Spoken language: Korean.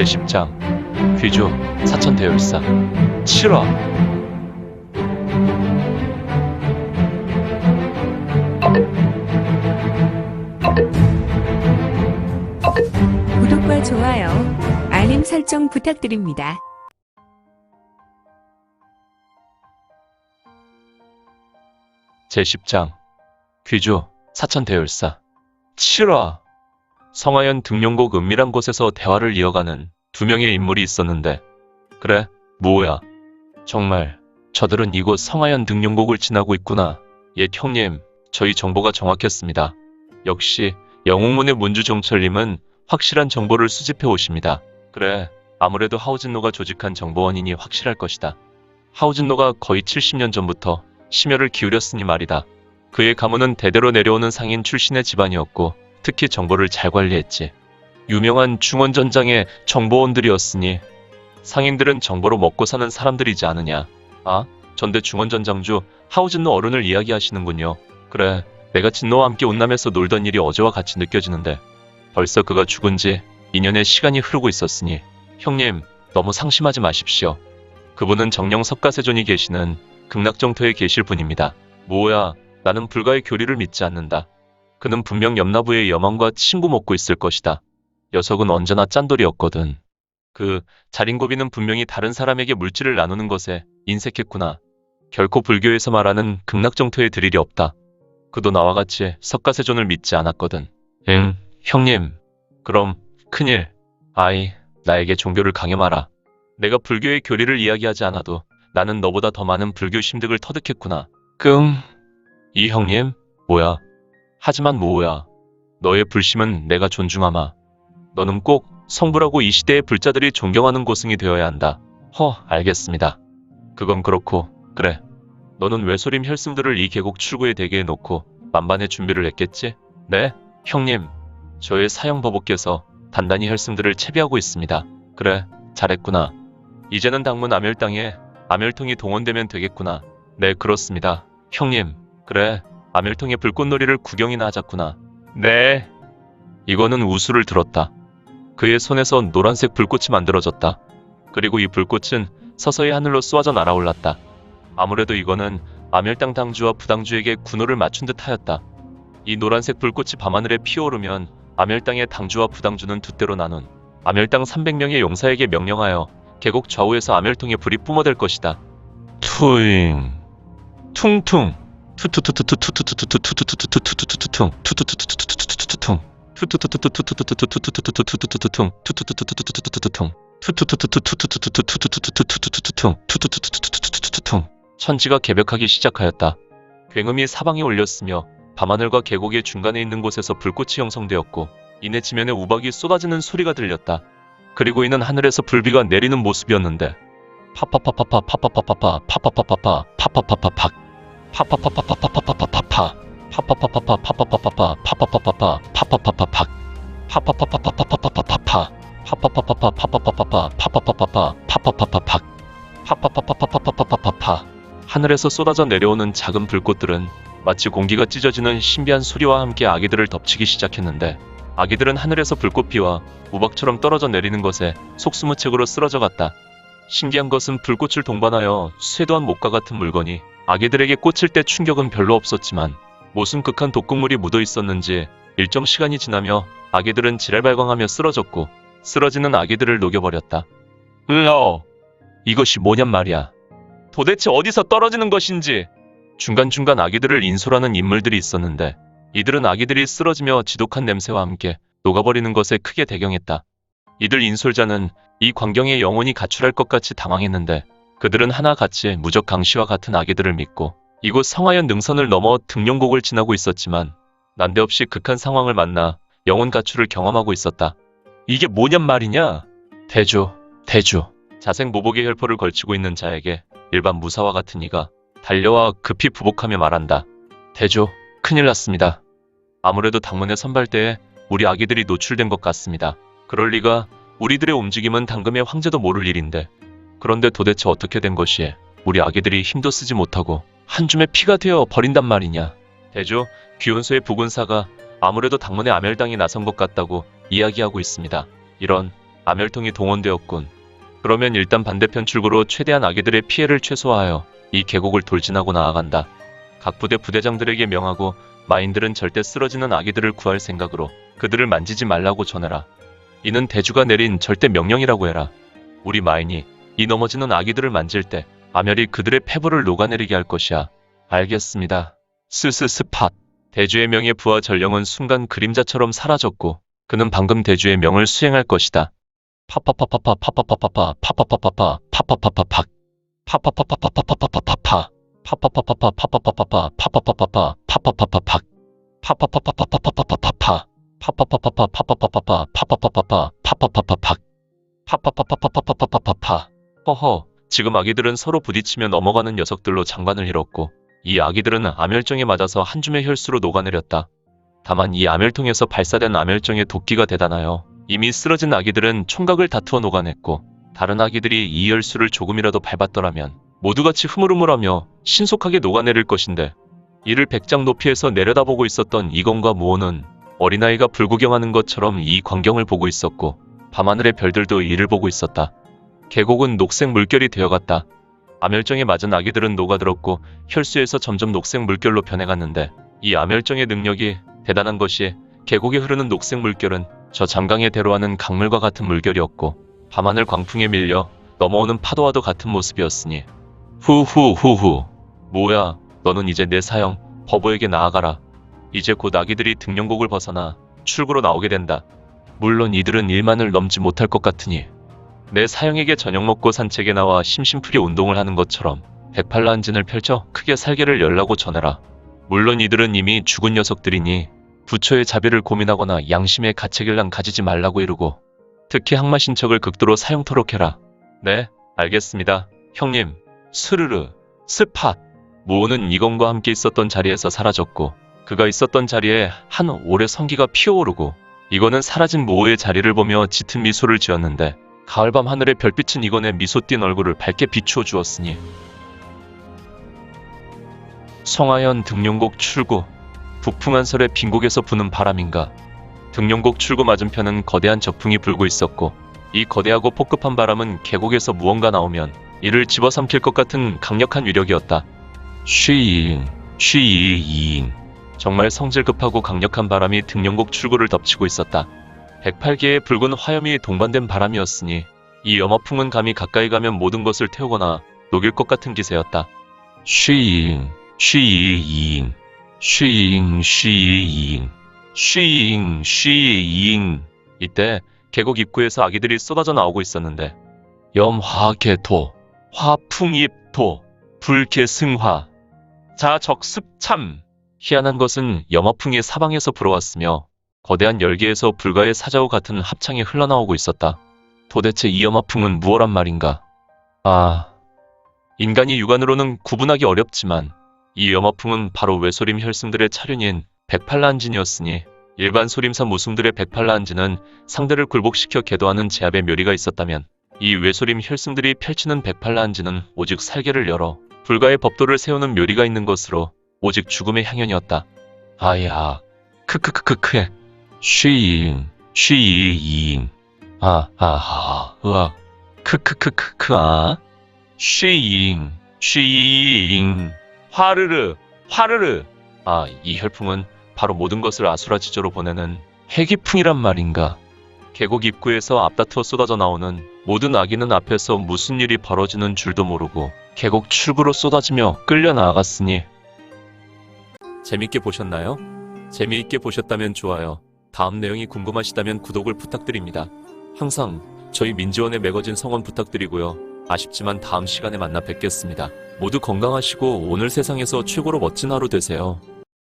제10장 귀조 사천대열사 7화 구독과 좋아요, 알림 설정 부탁드립니다. 제10장 귀조 사천대열사 7화 성하연 등용곡 은밀한 곳에서 대화를 이어가는 두 명의 인물이 있었는데 그래 뭐야? 정말 저들은 이곳 성하연 등용곡을 지나고 있구나. 옛 형님 저희 정보가 정확했습니다. 역시 영웅문의 문주정철님은 확실한 정보를 수집해 오십니다. 그래 아무래도 하우진노가 조직한 정보원이니 확실할 것이다. 하우진노가 거의 70년 전부터 심혈을 기울였으니 말이다. 그의 가문은 대대로 내려오는 상인 출신의 집안이었고 특히 정보를 잘 관리했지. 유명한 중원전장의 정보원들이었으니 상인들은 정보로 먹고 사는 사람들이지 않으냐. 아, 전대 중원전장주 하우진노 어른을 이야기하시는군요. 그래, 내가 진노와 함께 온남에서 놀던 일이 어제와 같이 느껴지는데 벌써 그가 죽은 지 2년의 시간이 흐르고 있었으니 형님, 너무 상심하지 마십시오. 그분은 정령 석가세존이 계시는 극락정토에 계실 분입니다. 뭐야, 나는 불가의 교리를 믿지 않는다. 그는 분명 염나부의 여망과 친구 먹고 있을 것이다. 녀석은 언제나 짠돌이었거든. 그 자린고비는 분명히 다른 사람에게 물질을 나누는 것에 인색했구나. 결코 불교에서 말하는 극락정토에 들 일이 없다. 그도 나와 같이 석가세존을 믿지 않았거든. 응, 형님. 그럼 큰일. 아이, 나에게 종교를 강요마라. 내가 불교의 교리를 이야기하지 않아도 나는 너보다 더 많은 불교 심득을 터득했구나. 끙. 이 형님? 뭐야? 하지만 뭐야? 너의 불심은 내가 존중하마. 너는 꼭 성부라고 이 시대의 불자들이 존경하는 고승이 되어야 한다. 허, 알겠습니다. 그건 그렇고, 그래. 너는 외소림 혈승들을 이 계곡 출구에 대게 해놓고 만반의 준비를 했겠지? 네, 형님. 저의 사형버복께서 단단히 혈승들을 채비하고 있습니다. 그래, 잘했구나. 이제는 당문 아멸당에 아멸통이 동원되면 되겠구나. 네, 그렇습니다. 형님, 그래. 아멸통의 불꽃놀이를 구경이나 하자꾸나. 네. 이거는 우수를 들었다. 그의 손에서 노란색 불꽃이 만들어졌다. 그리고 이 불꽃은 서서히 하늘로 쏘아져 날아올랐다. 아무래도 이거는 아멸당 당주와 부당주에게 군호를 맞춘 듯 하였다. 이 노란색 불꽃이 밤하늘에 피어오르면 아멸당의 당주와 부당주는 두 대로 나눈 아멸당 300명의 용사에게 명령하여 계곡 좌우에서 아멸통의 불이 뿜어댈 것이다. 투잉 퉁퉁 천지가 개벽하기 시작하였다. 굉음이 사방에 울렸으며 밤하늘과 계곡의 중간에 있는 곳에서 불꽃이 형성되었고 이내 지면에 우박이 쏟아지는 소리가 들렸다. 그리고 이는 하늘에서 불비가 내리는 모습이었는데 파파파파파 파파파파파 파파파파파 파파파파파 파파파파파파파파파 파 파파파파 파파파파파 파 파파파파 파 파파파팍 파파 파파파파파파파 파파 파파파 파파파파파 파 파파파파 파 파파파팍 파파파파파파파파파 하늘에서 쏟아져 내려오는 작은 불꽃들은 마치 공기가 찢어지는 신비한 소리와 함께 아기들을 덮치기 시작했는데 아기들은 하늘에서 불꽃비와 우박처럼 떨어져 내리는 것에 속수무책으로 쓰러져 갔다. 신기한 것은 불꽃을 동반하여 쇄도한 목과 같은 물건이 아기들에게 꽂힐 때 충격은 별로 없었지만 무슨 극한 독극물이 묻어 있었는지 일정 시간이 지나며 아기들은 지랄발광하며 쓰러졌고 쓰러지는 아기들을 녹여버렸다. 으어! 이것이 뭐냔 말이야. 도대체 어디서 떨어지는 것인지 중간중간 아기들을 인솔하는 인물들이 있었는데 이들은 아기들이 쓰러지며 지독한 냄새와 함께 녹아버리는 것에 크게 대경했다. 이들 인솔자는 이 광경에 영혼이 가출할 것 같이 당황했는데 그들은 하나같이 무적 강시와 같은 아기들을 믿고 이곳 성하연 능선을 넘어 등용곡을 지나고 있었지만 난데없이 극한 상황을 만나 영혼 가출을 경험하고 있었다. 이게 뭐냔 말이냐? 대주, 대주. 자생 모복의 혈포를 걸치고 있는 자에게 일반 무사와 같은 이가 달려와 급히 부복하며 말한다. 대주, 큰일 났습니다. 아무래도 당문의 선발대에 우리 아기들이 노출된 것 같습니다. 그럴 리가 우리들의 움직임은 당금의 황제도 모를 일인데 그런데 도대체 어떻게 된 것이에 우리 아기들이 힘도 쓰지 못하고 한 줌의 피가 되어 버린단 말이냐. 대주, 귀원소의 부군사가 아무래도 당문의 아멸당이 나선 것 같다고 이야기하고 있습니다. 이런 암혈통이 동원되었군. 그러면 일단 반대편 출구로 최대한 아기들의 피해를 최소화하여 이 계곡을 돌진하고 나아간다. 각 부대 부대장들에게 명하고 마인들은 절대 쓰러지는 아기들을 구할 생각으로 그들을 만지지 말라고 전해라. 이는 대주가 내린 절대 명령이라고 해라. 우리 마인이 이 넘어지는 아기들을 만질 때 아멸이 그들의 폐부를 녹아내리게 할 것이야. 알겠습니다. 스스스팟. 대주의 명의 부하 전령은 순간 그림자처럼 사라졌고 그는 방금 대주의 명을 수행할 것이다. 파파파파파 파파파파파 파파파파파 파파파파팍 파파파파파파파파파파 파파파파파 파파파파파 파파파파파 파파파파팍 파파파파파파파파파 파 파파파파 파 파파파파 파 파파파파 파 파파파팍 파파파파파파파파파 허허 지금 아기들은 서로 부딪히며 넘어가는 녀석들로 장관을 잃었고 이 아기들은 암혈정에 맞아서 한 줌의 혈수로 녹아내렸다. 다만 이 암혈통에서 발사된 암혈정의 도끼가 대단하여 이미 쓰러진 아기들은 총각을 다투어 녹아냈고 다른 아기들이 이 혈수를 조금이라도 밟았더라면 모두같이 흐물흐물하며 신속하게 녹아내릴 것인데 이를 백장 높이에서 내려다보고 있었던 이건과 무호는 어린아이가 불구경하는 것처럼 이 광경을 보고 있었고 밤하늘의 별들도 이를 보고 있었다. 계곡은 녹색 물결이 되어갔다. 암혈정에 맞은 아기들은 녹아들었고 혈수에서 점점 녹색 물결로 변해갔는데 이 암혈정의 능력이 대단한 것이 계곡에 흐르는 녹색 물결은 저 장강에 대로하는 강물과 같은 물결이었고 밤하늘 광풍에 밀려 넘어오는 파도와도 같은 모습이었으니 후후후후. 뭐야 너는 이제 내 사형 버버에게 나아가라. 이제 곧 아기들이 등용곡을 벗어나 출구로 나오게 된다. 물론 이들은 일만을 넘지 못할 것 같으니 내 사형에게 저녁 먹고 산책에 나와 심심풀이 운동을 하는 것처럼 백팔란진을 펼쳐 크게 살개를 열라고 전해라 물론 이들은 이미 죽은 녀석들이니 부처의 자비를 고민하거나 양심의 가책일랑 가지지 말라고 이르고 특히 항마 신척을 극도로 사용토록 해라. 네, 알겠습니다. 형님, 스르르, 스팟. 모호는 이건과 함께 있었던 자리에서 사라졌고 그가 있었던 자리에 한 오래 성기가 피어오르고 이거는 사라진 모호의 자리를 보며 짙은 미소를 지었는데 가을밤 하늘의 별빛은 이건의 미소 띤 얼굴을 밝게 비추어 주었으니 성하연 등용곡 출구 북풍한 설의 빈곡에서 부는 바람인가 등용곡 출구 맞은편은 거대한 적풍이 불고 있었고 이 거대하고 폭급한 바람은 계곡에서 무언가 나오면 이를 집어삼킬 것 같은 강력한 위력이었다. 쉬잉, 쉬잉. 정말 성질 급하고 강력한 바람이 등용곡 출구를 덮치고 있었다. 108개의 붉은 화염이 동반된 바람이었으니 이 염화풍은 감히 가까이 가면 모든 것을 태우거나 녹일 것 같은 기세였다. 쉬잉, 쉬잉, 쉬잉, 쉬잉. 쉬잉, 쉬잉. 이때 계곡 입구에서 아기들이 쏟아져 나오고 있었는데 염화개토, 화풍입토, 불개승화, 자적습참. 희한한 것은 염화풍이 사방에서 불어왔으며 거대한 열기에서 불가의 사자우 같은 합창이 흘러나오고 있었다. 도대체 이 염화풍은 무엇란 말인가? 아, 인간이 육안으로는 구분하기 어렵지만 이 염화풍은 바로 외소림 혈승들의 차륜인 백팔란진이었으니 일반 소림사 무승들의 백팔란진은 상대를 굴복시켜 계도하는 제압의 묘리가 있었다면 이 외소림 혈승들이 펼치는 백팔란진은 오직 살개를 열어 불가의 법도를 세우는 묘리가 있는 것으로 오직 죽음의 향연이었다. 아야, 크크크크크, 쉬잉, 쉬잉, 아아하, 으악, 크크크크크, 아, 쉬잉, 쉬잉, 화르르, 화르르. 아, 이 혈풍은 바로 모든 것을 아수라지조로 보내는 해기풍이란 말인가. 계곡 입구에서 앞다투어 쏟아져 나오는 모든 아기는 앞에서 무슨 일이 벌어지는 줄도 모르고 계곡 출구로 쏟아지며 끌려 나아갔으니 재밌게 보셨나요? 재미있게 보셨다면 좋아요. 다음 내용이 궁금하시다면 구독을 부탁드립니다. 항상 저희 민지원의 매거진 성원 부탁드리고요. 아쉽지만 다음 시간에 만나 뵙겠습니다. 모두 건강하시고 오늘 세상에서 최고로 멋진 하루 되세요.